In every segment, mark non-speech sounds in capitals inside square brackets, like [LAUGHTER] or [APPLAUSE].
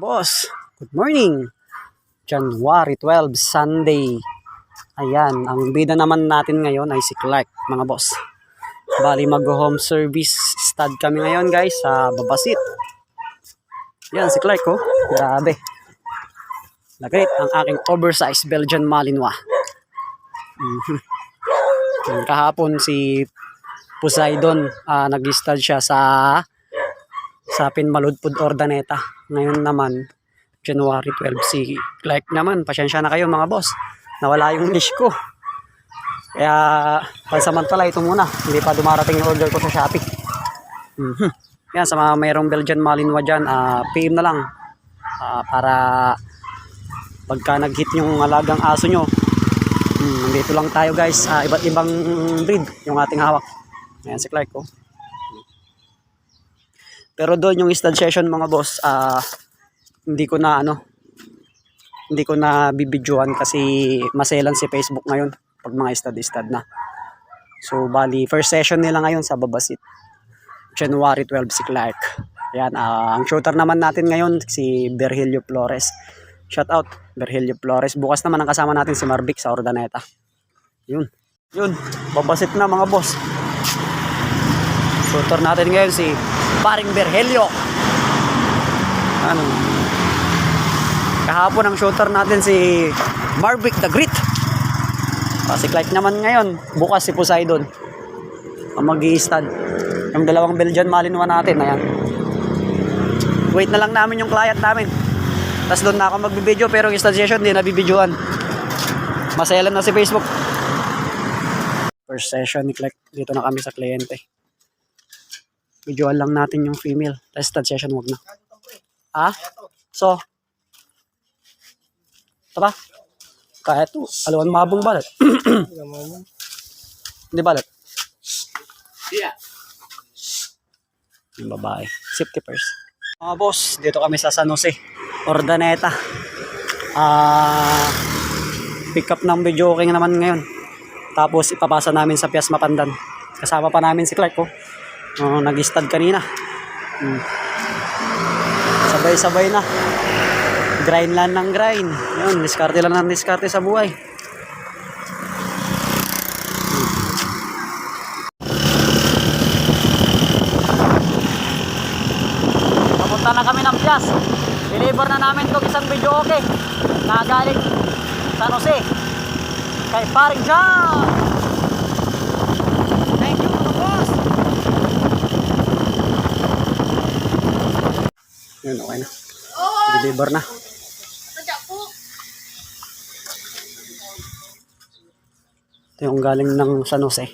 Boss, good morning. January 12, Sunday. Ayan, ang bida naman natin ngayon ay si Clark, mga boss. Bali mag-home service stud kami ngayon guys sa Babasit. Yan si Clark oh. Grabe. Lagrit ang aking oversized Belgian Malinois. Mhm. Kahapon si Poseidon ah, nag-stud siya sa sa Pinmaludpud Ordaneta. Ngayon naman, January 12, si Clark naman. Pasensya na kayo mga boss. Nawala yung [LAUGHS] leash ko. Kaya, pansamantala ito muna. Hindi pa dumarating yung order ko sa Shopee. Mhm. Yan, sa mga mayroong Belgian Malinois dyan, ah, PM na lang. Ah, para pagka nag-hit yung alagang aso nyo, hmm, nandito lang tayo guys. Ah, iba't ibang breed yung ating hawak. Ayan si Clark oh. Pero doon yung stud session mga boss, ah hindi ko na ano, hindi ko na bibidyohan kasi maselan si Facebook ngayon pag mga stud-stud na. So bali, first session nila ngayon sa Babasit. January 12 si Clark. Yan, ah, ang shooter naman natin ngayon si Berhelio Flores. Shout out Berhelio Flores. Bukas naman ang kasama natin si Marvic sa Ordaneta. Yun. Yun, Babasit na mga boss. Shooter natin ngayon si Paring Berhelio. Ano? Kahapon ang shooter natin si Marvic the Great. Kasi Clark naman ngayon, bukas si Poseidon. Ang mag stand Yung dalawang Belgian Malinois natin, ayan. Wait na lang namin yung client namin. Tapos doon na ako magbibideo pero yung stud session di nabibidyoan. Masayalan na si Facebook. First session ni Clark. Dito na kami sa kliyente. Videoan lang natin yung female. Stud session wag na. Ah? So? Ba? Kaya ito. Alawan mabong balat. [CLEARS THROAT] Hindi balat. Yeah. Yung babae. Safety first. Mga boss, dito kami sa San Jose. Ordaneta. Ah, pick up ng video okay naman ngayon. Tapos ipapasa namin sa Pias Mapandan. Kasama pa namin si Clark oh. Uh, nag-stud kanina. Hmm. Sabay-sabay na. Grind lang ng grind. Yun, diskarte lang ng diskarte sa buhay. Papunta na kami ng Pias. Deliver na namin itong isang video okay. Na galing San Jose. Kay Paring John. Thank you mga boss. Yun, okay na. Deliver na. Ito yung galing ng San Jose.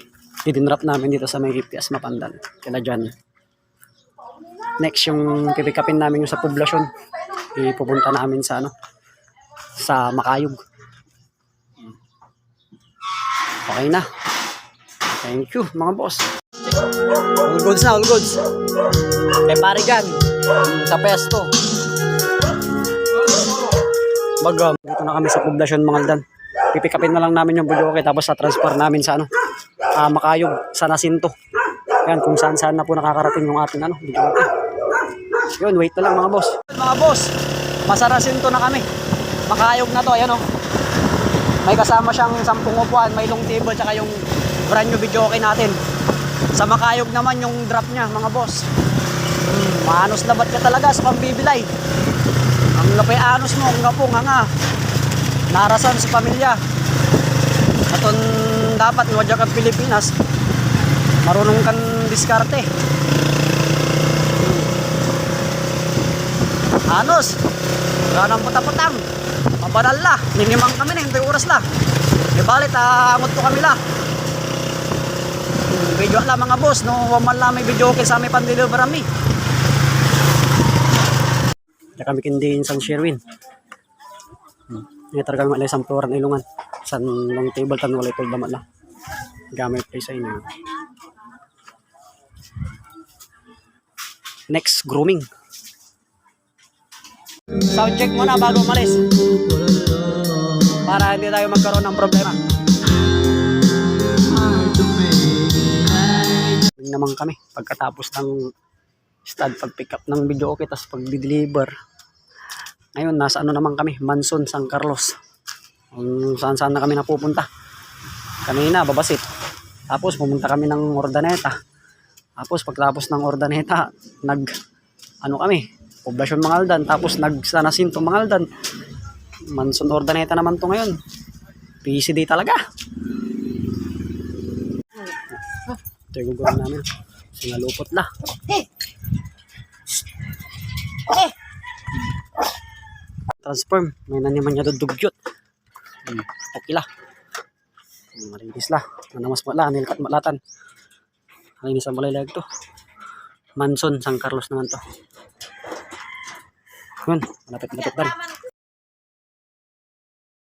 Didinrap namin dito sa may Pias Mapandan. Kila John. Next, yung pipikapin namin yung sa poblasyon. Ipupunta namin sa ano, sa Makayog. Okay na. Thank you, mga boss. All goods na, all goods. Kay Parigan, sa pesto. Bagam, dito na kami sa poblasyon, mga aldan. Pipikapin na lang namin yung budoke tapos sa transfer namin sa ano, ah, Makayog, sa Nasinto. Yan, kung saan saan na po nakakarating yung ating ano, budoke. Yun, wait na lang mga boss. Mga boss, masarasin to na kami. Makayog na to, ayan o. May kasama siyang sampung upuan, may long table, tsaka yung brand new video okay natin. Sa Makayog naman yung drop niya, mga boss. Hmm, manos labat ka talaga sa pambibilay. Ang lapay anos mo, ang gapong, nga Narasan sa pamilya. Aton dapat iwadya ka Pilipinas. Marunong kan diskarte. Anos. Ganang puta-putang. Mabanal la. Ninimang kami na, hindi oras la. Di balit, aangot ko kami la. Video la mga boss, no? Waman la may video okay sa aming pandeliver ami. Diyan kami kindiin sa Sherwin. Hmm. Ini talagang malay sa floor ng ilungan. Sa long table tan walay tol damat la. Gamay play sa inyo. Next, grooming. Sound check muna bago umalis. Para hindi tayo magkaroon ng problema. Yun naman kami pagkatapos ng stud pag pick up ng video okay tapos pag deliver Ngayon, nasa ano naman kami, Manson, San Carlos. Saan saan na kami napupunta. Kanina, babasit. Tapos pumunta kami ng Ordaneta. Tapos pagtapos ng Ordaneta, nag ano kami, Poblasyon Mangaldan. Tapos nag San Mangaldan. Manson Ordaneta naman to ngayon. PCD talaga. Ito yung gagawin namin. Sinalupot na. Transform. May naniman niya dudugyot. Hmm. Okay la. Hmm, Malinis la. Nanamas mo la. Nilkat malatan. Malinis ang malaylag to. Manson, San Carlos naman to. Yun, malapit-lapit dan.